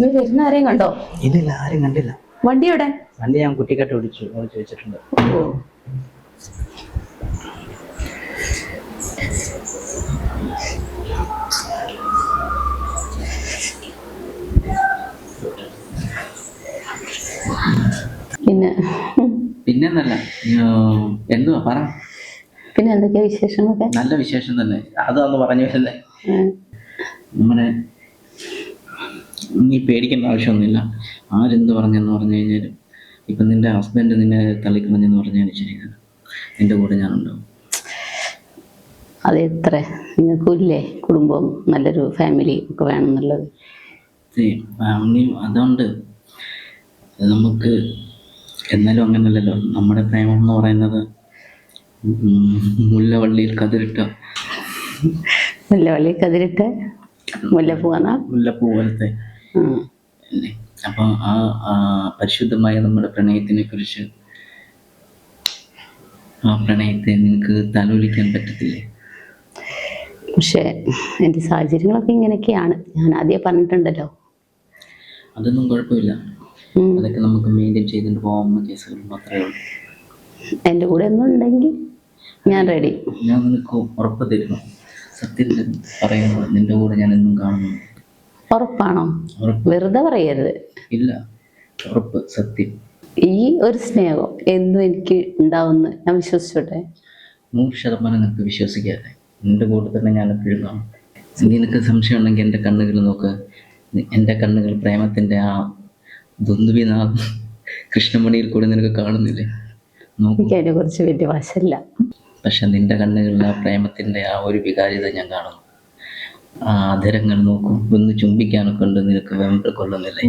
നീ വരുന്ന ആരെയും കണ്ടോ? ഇല്ലില്ല ആരും കണ്ടില്ല. വണ്ടി എവിടെ? വണ്ടി ഞാൻ കുട്ടിക്കാട്ട് ഓടിച്ചു ഓടിച്ചു വെച്ചിട്ടുണ്ട്. പിന്നെ? പിന്നെന്നല്ല എന്തുവാ പറ. പിന്നെ എന്തൊക്കെയാ വിശേഷങ്ങളൊക്കെ? നല്ല വിശേഷം തന്നെ. അതാന്ന് പറഞ്ഞു വരുന്നേ. നമ്മുടെ പേടിക്കേണ്ട ആവശ്യമൊന്നുമില്ല. ആരെന്ത് പറഞ്ഞെന്ന് പറഞ്ഞു കഴിഞ്ഞാൽ ഇപ്പം നിന്റെ ഹസ്ബൻഡ് നിന്നെ തള്ളിക്കളഞ്ഞെന്ന് പറഞ്ഞാൽ ശരി എന്റെ കൂടെ ഞാനുണ്ടാവും. അതെത്ര? നിങ്ങൾക്കില്ലേ കുടുംബം? നല്ലൊരു ഫാമിലി ഒക്കെ വേണമെന്നുള്ളത്. ഫാമിലി അതുകൊണ്ട് നമുക്ക് എന്നാലും അങ്ങനല്ലല്ലോ. നമ്മുടെ പ്രേമം എന്ന് പറയുന്നത് മുല്ലവള്ളിയിൽ കതിരിട്ട മുല്ലവള്ളിയിൽ കതിരിട്ട് മുല്ലപ്പൂ മുല്ലപ്പൂ പോലത്തെ അല്ലേ? അപ്പോൾ ആ പരിശുദ്ധമായ നമ്മുടെ പ്രണയത്തിനെ കുറിച്ച് ആ പ്രണയത്തെ നിങ്ങൾക്ക് തലോലിക്കാൻ പറ്റത്തില്ലേ? പക്ഷേ എന്റെ സാഹചര്യങ്ങളൊക്കെ ഇങ്ങനെയൊക്കെയാണ്. ഞാൻ ആദ്യം പറഞ്ഞിട്ടുണ്ടല്ലോ. അതൊന്നും കുഴപ്പമില്ല. അതൊക്കെ നമുക്ക് മെയിന്റെയിൻ ചെയ്തുകൊണ്ട് പോകാവുന്ന കേസുകൾ മാത്രമേ ഉള്ളൂ. എന്റെ കൂടെ ഒന്നും ഉണ്ടെങ്കിൽ ഞാൻ റെഡി ഞാൻ നിനക്ക് ഉറപ്പ് തരുന്നു. സത്യത്തിൽ പറയുന്നു നിന്റെ കൂടെ ഞാൻ എന്നും കാണുന്നു ഉറപ്പാണോ? ഉറപ്പ്. വെറുതെ പറയരുത്. ഇല്ല. ഉറപ്പ് സത്യം. ഈ ഒരു സ്നേഹം എന്നും എനിക്ക് ഉണ്ടാവുമെന്ന് ഞാൻ വിശ്വസിച്ചോട്ടെ? നൂറ് ശതമാനം നിനക്ക് വിശ്വസിക്കാതെ. നിന്റെ കൂടെ തന്നെ ഞാൻ എപ്പോഴും കാണും നിനക്ക് സംശയം ഉണ്ടെങ്കിൽ എന്റെ കണ്ണുകൾ നോക്ക്. എന്റെ കണ്ണുകൾ പ്രേമത്തിന്റെ ആ ദുന്ദുവിനാഥ് കൃഷ്ണമണിയിൽ കൂടി നിനക്ക് കാണുന്നില്ലേ? എനിക്ക് അതിനെ കുറിച്ച് വലിയ വശമില്ല. പക്ഷെ നിന്റെ കണ്ണുകളിൽ ആ പ്രേമത്തിന്റെ ആ ഒരു വികാരിത ഞാൻ കാണുന്നു. ആ അധരങ്ങൾ നോക്കും. ഒന്ന് ചുംബിക്കാനൊക്കെ ഉണ്ട് നിനക്ക് വേണ്ട കൊള്ളുന്നില്ലേ.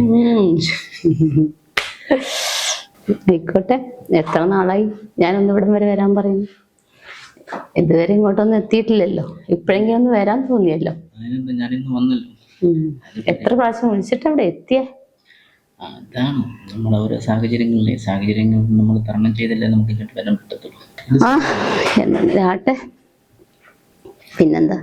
ആയിക്കോട്ടെ. എത്ര നാളായി? ഞാനൊന്ന് ഇവിടം വരെ വരാൻ പറയുന്നു. ഇതുവരെ ഇങ്ങോട്ടൊന്നും എത്തിയിട്ടില്ലല്ലോ. ഇപ്പോഴെങ്കിലും ഒന്ന് വരാൻ തോന്നിയല്ലോ. എത്ര പ്രാവശ്യം വിളിച്ചിട്ട് അവിടെ എത്തിയ? അതാണ് നമ്മുടെ ഓരോ സാഹചര്യങ്ങളിലെ സാഹചര്യങ്ങൾ നമ്മൾ തരണം ചെയ്തല്ലേ നമുക്ക് ഇങ്ങോട്ട് വരാൻ പറ്റത്തുള്ളൂ. ആ എന്നാ ആട്ടെ പിന്നെന്താ?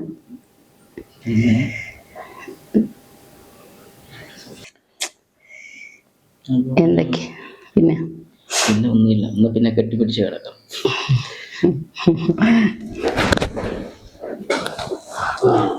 എന്തൊക്കെ? പിന്നെ? പിന്നെ ഒന്നുമില്ല. ഒന്ന് പിന്നെ കെട്ടിപ്പിടിച്ച് കിടക്കാം. Oh.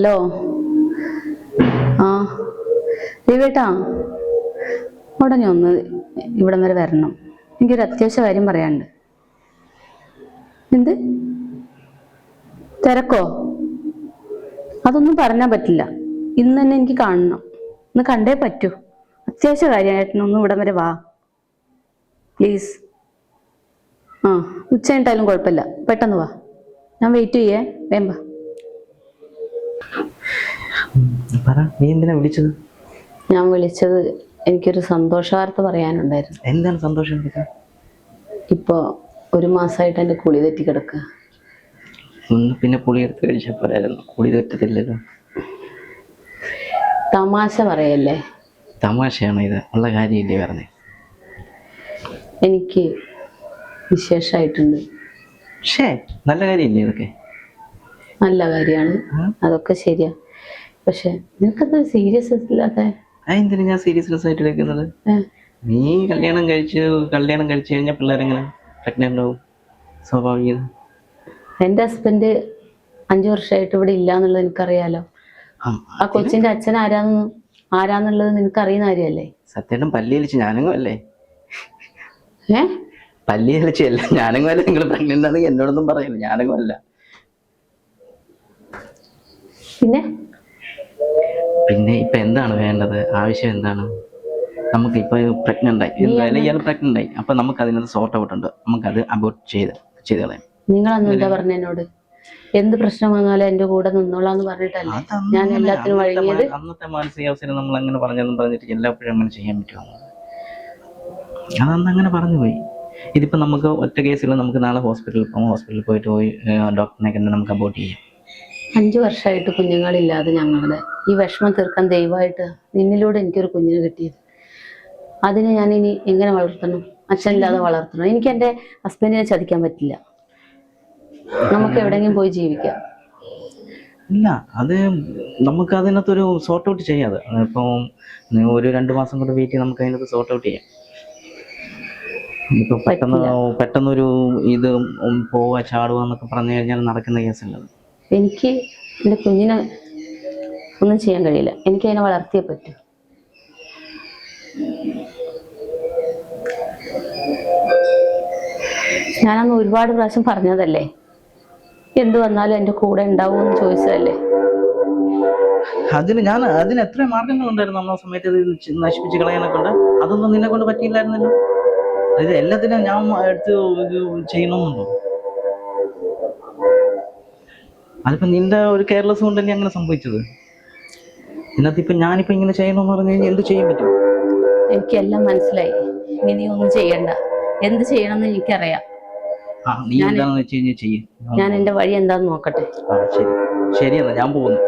ഹലോ. ആ. ദീവേട്ടാ ഉടനെ ഒന്ന് ഇവിടം വരെ വരണം. എനിക്കൊരു അത്യാവശ്യ കാര്യം പറയാനുണ്ട്. എന്ത്? തിരക്കോ? അതൊന്നും പറഞ്ഞാൽ പറ്റില്ല. ഇന്ന് തന്നെ എനിക്ക് കാണണം. ഇന്ന് കണ്ടേ പറ്റൂ. അത്യാവശ്യ കാര്യമായിട്ടൊന്ന് ഇവിടം വരെ വാ. പ്ലീസ്. ആ ഉച്ച കഴിഞ്ഞിട്ടായാലും കുഴപ്പമില്ല. പെട്ടെന്ന് വാ. ഞാൻ വെയിറ്റ് ചെയ്യേ. വേമ്പ പറ നീ എന്തിനാ വിളിച്ചത്? ഞാൻ വിളിച്ചത് എനിക്കൊരു സന്തോഷ വാർത്ത പറയാനുണ്ടായിരുന്നു. എന്താണ് സന്തോഷം? ഇപ്പോൾ ഒരു മാസമായിട്ട് എന്റെ കുളി തെറ്റി കിടക്കുക പിന്നെ കുളി എടുത്ത് കഴിച്ചാൽ പോരായിരുന്നു. കുളി തെറ്റത്തില്ലല്ലോ. തമാശ പറയല്ലേ? തമാശയാണ് ഇത്? ഉള്ള കാര്യമില്ലേ പറഞ്ഞേ? എനിക്ക് വിശേഷമായിട്ടുണ്ട് പക്ഷേ നല്ല കാര്യമില്ലേ ഇതൊക്കെ? നല്ല കാര്യമാണ്. അതൊക്കെ ശരിയാ. പക്ഷെ നിനക്കത് സീരിയസ് ഇല്ലാതെ എന്തിനാ ഞാൻ സീരിയസ്നെസ് ആയിട്ട് എടുക്കുന്നത് നീ കല്യാണം കഴിച്ച് കല്യാണം കഴിച്ചു കഴിഞ്ഞാൽ പിള്ളേരെങ്ങനെ പ്രഗ്നന്റ് ആവും? സ്വാഭാവികം. എന്റെ ഹസ്ബൻഡ് അഞ്ചു വർഷമായിട്ട് ഇവിടെ ഇല്ല എന്നുള്ളത് എനിക്കറിയാലോ. ആ, കൊച്ചിന്റെ അച്ഛൻ ആരാന്ന് ആരാന്നുള്ളത് നിനക്ക് അറിയുന്ന കാര്യമല്ലേ? സത്യം പല്ലി കളിച്ച് ഞാനങ്ങും അല്ലേ? ഏ? പല്ലി കളിച്ചല്ല ഞാനങ്ങും അല്ല. നിങ്ങൾ പ്രഗ്നന്റ് ആണെങ്കിൽ എന്നോടൊന്നും പറയില്ല ഞാനങ്ങും അല്ല. പിന്നെ? പിന്നെ ഇപ്പൊ എന്താണ് വേണ്ടത്? ആവശ്യം എന്താണ്? നമുക്ക് ഇപ്പൊ പ്രഗ്നന്റ് ആയി. എന്തായാലും ഇയാൾ പ്രഗ്നന്റ് ആയി. അപ്പൊ നമുക്ക് അതിനകത്ത് സോർട്ട് ഔട്ട് ഉണ്ട്. നമുക്ക് അത് അബോട്ട് ചെയ്ത് ചെയ്ത് കളയാം. നിങ്ങൾ അന്ന് എന്താ പറഞ്ഞ എന്നോട്? എന്ത് പ്രശ്നം വന്നാലും എന്റെ കൂടെ നിന്നോളാന്ന് പറഞ്ഞിട്ടല്ലേ? ഞാൻ എല്ലാത്തിനും അന്നത്തെ വഴങ്ങിയത്. മാ- അന്നത്തെ മാനസികാവസ്ഥയിൽ നമ്മൾ അങ്ങനെ പറഞ്ഞെന്നും പറഞ്ഞിട്ട് എല്ലാപ്പോഴും അങ്ങനെ ചെയ്യാൻ പറ്റുമോ? അതന്ന് അങ്ങനെ പറഞ്ഞു പോയി. ഇതിപ്പോ നമുക്ക് ഒറ്റ കേസിൽ നമുക്ക് നാളെ ഹോസ്പിറ്റലിൽ പോകാം ഹോസ്പിറ്റലിൽ പോയിട്ട് പോയി ഡോക്ടറിനെ കണ്ട് നമുക്ക് അബോട്ട് ചെയ്യാം. അഞ്ചു വർഷമായിട്ട് കുഞ്ഞുങ്ങളില്ലാതെ ഞങ്ങളുടെ ഈ വിഷമം തീർക്കാൻ ദയവായിട്ട് നിന്നിലൂടെ എനിക്കൊരു കുഞ്ഞിനെ കിട്ടിയത്. അതിനെ ഞാൻ ഇനി എങ്ങനെ വളർത്തണം? അച്ഛനില്ലാതെ വളർത്തണം. എനിക്ക് എന്റെ ഹസ്ബൻഡിനെ ചതിക്കാൻ പറ്റില്ല. നമുക്ക് എവിടെയെങ്കിലും പോയി ജീവിക്കാം. ഇല്ല അത് നമുക്ക് അതിനകത്തൊരു സോർട്ട് ഔട്ട് ചെയ്യാതെ ഇപ്പം ഒരു രണ്ട് മാസം കൊണ്ട് വെയിറ്റ് ചെയ്ത് നമുക്ക് അതിനകത്ത് സോർട്ട് ഔട്ട് ചെയ്യാം. ഇപ്പൊ പെട്ടെന്ന് പെട്ടെന്നൊരു ഇത് പോവുക ചാടുക എന്നൊക്കെ പറഞ്ഞു കഴിഞ്ഞാൽ നടക്കുന്ന കേസല്ല അത്. എനിക്ക് എന്റെ കുഞ്ഞിനെ ഒന്നും ചെയ്യാൻ കഴിയില്ല. എനിക്ക് അതിനെ വളർത്തിയേ പറ്റൂ. ഞാനന്ന് ഒരുപാട് പ്രാവശ്യം പറഞ്ഞതല്ലേ? എന്ത് വന്നാലും എന്റെ കൂടെ ഉണ്ടാവും എന്ന് ചോദിച്ചതല്ലേ? അതിന് ഞാൻ അതിന് എത്ര മാർഗങ്ങളുണ്ടായിരുന്നു നമ്മളെ സമയത്ത് ഇത് നശിപ്പിച്ച് കളയാനൊക്കെ ഉണ്ട്. അതൊന്നും നിന്നെ കൊണ്ട് പറ്റിയില്ലായിരുന്നല്ലോ. ഇത് എല്ലാത്തിനും ഞാൻ എടുത്ത് ചെയ്യണമെന്നുണ്ടോ അതിപ്പോ നിന്റെ ഒരു കെയർലെസ് കൊണ്ട് തന്നെ അങ്ങനെ സംഭവിച്ചത്. ഇതിനകത്ത് ഞാൻ ഞാനിപ്പോ ഇങ്ങനെ ചെയ്യണമെന്ന് പറഞ്ഞു കഴിഞ്ഞാൽ എന്ത് ചെയ്യാൻ പറ്റും? എനിക്കെല്ലാം മനസ്സിലായി. ഇനി ഒന്നും ചെയ്യണ്ട. എന്ത് ചെയ്യണമെന്ന് എനിക്കറിയാം. ആ നീ എന്താണെന്ന് വെച്ച് കഴിഞ്ഞാൽ ചെയ്യും. ഞാൻ എന്റെ വഴി എന്താണെന്ന് നോക്കട്ടെ. ആ ശരി. ശരി എന്നാ ഞാൻ പോകുന്നു.